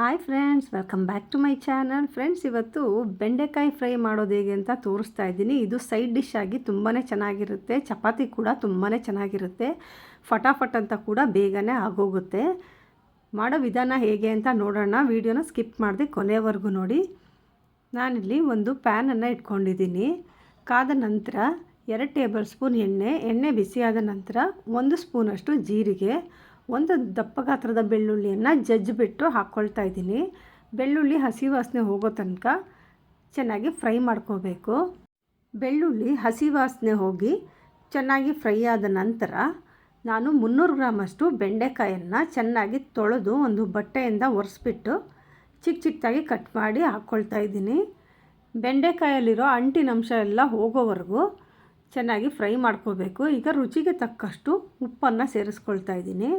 Hi friends welcome back to my channel friends ಇವತ್ತು ಬೆಂಡೆಕಾಯಿ fry ಮಾಡೋದು ಹೇಗೆ ಅಂತ ತೋರಿಸ್ತಾ ಇದ್ದೀನಿ. ಇದು ಸೈಡ್ ಡಿಶ್ ಆಗಿ ತುಂಬಾ ಚೆನ್ನಾಗಿರುತ್ತೆ. ಚಪಾತಿ ಕೂಡ ತುಂಬಾ ಚೆನ್ನಾಗಿರುತ್ತೆ. ಫಟಾಫಟ್ ಅಂತ ಕೂಡ ಬೇಗನೆ ಆಗೋಗುತ್ತೆ. ಮಾಡೋ ವಿಧಾನ ಹೇಗೆ ಅಂತ ನೋಡೋಣ. ವೀಡಿಯೋನ ಸ್ಕಿಪ್ ಮಾಡಿದೆ ಕೊನೆವರೆಗೂ ನೋಡಿ. ನಾನಿಲ್ಲಿ ಒಂದು ಪ್ಯಾನನ್ನು ಇಟ್ಕೊಂಡಿದ್ದೀನಿ. ಕಾದ ನಂತರ ಎರಡು ಟೇಬಲ್ ಸ್ಪೂನ್ ಎಣ್ಣೆ. ಎಣ್ಣೆ ಬಿಸಿಯಾದ ನಂತರ ಒಂದು ಸ್ಪೂನಷ್ಟು ಜೀರಿಗೆ. ಒಂದು ದಪ್ಪ ಗಾತ್ರದ ಬೆಳ್ಳುಳ್ಳಿಯನ್ನು ಜಜ್ಜಿಬಿಟ್ಟು ಹಾಕ್ಕೊಳ್ತಾ ಇದ್ದೀನಿ. ಬೆಳ್ಳುಳ್ಳಿ ಹಸಿ ವಾಸನೆ ಹೋಗೋ ತನಕ ಚೆನ್ನಾಗಿ ಫ್ರೈ ಮಾಡ್ಕೋಬೇಕು. ಬೆಳ್ಳುಳ್ಳಿ ಹಸಿ ವಾಸನೆ ಹೋಗಿ ಚೆನ್ನಾಗಿ ಫ್ರೈ ಆದ ನಂತರ ನಾನು ಮುನ್ನೂರು ಗ್ರಾಮಷ್ಟು ಬೆಂಡೆಕಾಯನ್ನು ಚೆನ್ನಾಗಿ ತೊಳೆದು ಒಂದು ಬಟ್ಟೆಯಿಂದ ಒರೆಸ್ಬಿಟ್ಟು ಚಿಕ್ಕ ಚಿಕ್ಕದಾಗಿ ಕಟ್ ಮಾಡಿ ಹಾಕ್ಕೊಳ್ತಾ ಇದ್ದೀನಿ. ಬೆಂಡೆಕಾಯಲ್ಲಿರೋ ಅಂಟಿನಂಶ ಎಲ್ಲ ಹೋಗೋವರೆಗೂ ಚೆನ್ನಾಗಿ ಫ್ರೈ ಮಾಡ್ಕೋಬೇಕು. ಈಗ ರುಚಿಗೆ ತಕ್ಕಷ್ಟು ಉಪ್ಪನ್ನು ಸೇರಿಸ್ಕೊಳ್ತಾ ಇದ್ದೀನಿ.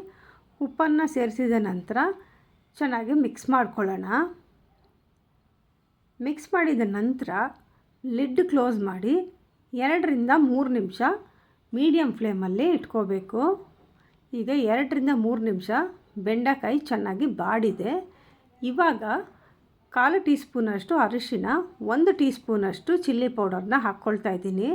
ಉಪ್ಪನ್ನು ಸೇರಿಸಿದ ನಂತರ ಚೆನ್ನಾಗಿ ಮಿಕ್ಸ್ ಮಾಡ್ಕೊಳ್ಳೋಣ. ಮಿಕ್ಸ್ ಮಾಡಿದ ನಂತರ ಲಿಡ್ ಕ್ಲೋಸ್ ಮಾಡಿ ಎರಡರಿಂದ ಮೂರು ನಿಮಿಷ ಮೀಡಿಯಮ್ ಫ್ಲೇಮಲ್ಲಿ ಇಟ್ಕೋಬೇಕು. ಈಗ ಎರಡರಿಂದ ಮೂರು ನಿಮಿಷ ಬೆಂಡೆಕಾಯಿ ಚೆನ್ನಾಗಿ ಬಾಡಿದೆ. ಇವಾಗ ಕಾಲು ಟೀ ಸ್ಪೂನಷ್ಟು ಅರಿಶಿನ ಒಂದು ಟೀ ಸ್ಪೂನಷ್ಟು ಚಿಲ್ಲಿ ಪೌಡರ್ನ ಹಾಕ್ಕೊಳ್ತಾ ಇದ್ದೀನಿ.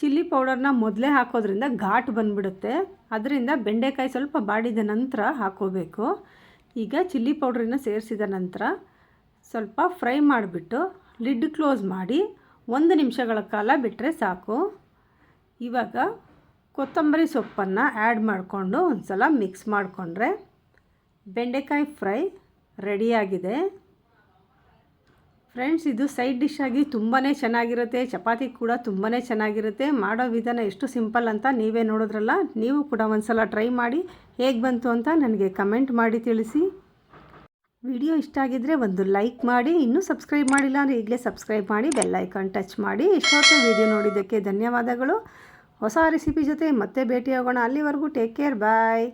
ಚಿಲ್ಲಿ ಪೌಡರ್ನ ಮೊದಲೇ ಹಾಕೋದ್ರಿಂದ ಘಾಟ್ ಬಂದ್ಬಿಡುತ್ತೆ. ಅದರಿಂದ ಬೆಂಡೆಕಾಯಿ ಸ್ವಲ್ಪ ಬಾಡಿದ ನಂತರ ಹಾಕೋಬೇಕು. ಈಗ ಚಿಲ್ಲಿ ಪೌಡ್ರನ್ನ ಸೇರಿಸಿದ ನಂತರ ಸ್ವಲ್ಪ ಫ್ರೈ ಮಾಡಿಬಿಟ್ಟು ಲಿಡ್ ಕ್ಲೋಸ್ ಮಾಡಿ ಒಂದು ನಿಮಿಷಗಳ ಕಾಲ ಬಿಟ್ಟರೆ ಸಾಕು. ಇವಾಗ ಕೊತ್ತಂಬರಿ ಸೊಪ್ಪನ್ನು ಆ್ಯಡ್ ಮಾಡಿಕೊಂಡು ಒಂದು ಸಲ ಮಿಕ್ಸ್ ಮಾಡಿಕೊಂಡ್ರೆ ಬೆಂಡೆಕಾಯಿ ಫ್ರೈ ರೆಡಿಯಾಗಿದೆ ಫ್ರೆಂಡ್ಸ್, ಇದು ಸೈಡ್ ಡಿಶ್ ಆಗಿ ತುಂಬಾ ಚೆನ್ನಾಗಿರುತ್ತೆ. ಚಪಾತಿ ಕೂಡ ತುಂಬಾ ಚೆನ್ನಾಗಿರುತ್ತೆ. ಮಾಡೋ ವಿಧಾನ ಎಷ್ಟು ಸಿಂಪಲ್ ಅಂತ ನೀವೇ ನೋಡಿದ್ರಲ್ಲ, ನೀವು ಕೂಡ ಒಂದ್ಸಲ ಟ್ರೈ ಮಾಡಿ ಹೇಗೆ ಬಂತು ಅಂತ ನನಗೆ ಕಮೆಂಟ್ ಮಾಡಿ ತಿಳಿಸಿ. ವಿಡಿಯೋ ಇಷ್ಟ ಆಗಿದ್ದರೆ ಒಂದು ಲೈಕ್ ಮಾಡಿ, ಇನ್ನೂ ಸಬ್ಸ್ಕ್ರೈಬ್ ಮಾಡಿಲ್ಲ ಅಂದರೆ ಈಗಲೇ ಸಬ್ಸ್ಕ್ರೈಬ್ ಮಾಡಿ, ಬೆಲ್ ಐಕಾನ್ ಟಚ್ ಮಾಡಿ. ಇಷ್ಟೊತ್ತು ವಿಡಿಯೋ ನೋಡಿದ್ದಕ್ಕೆ ಧನ್ಯವಾದಗಳು. ಹೊಸ ರೆಸಿಪಿ ಜೊತೆ ಮತ್ತೆ ಭೇಟಿಯಾಗೋಣ. ಅಲ್ಲಿವರೆಗೂ ಟೇಕ್ ಕೇರ್ ಬಾಯ್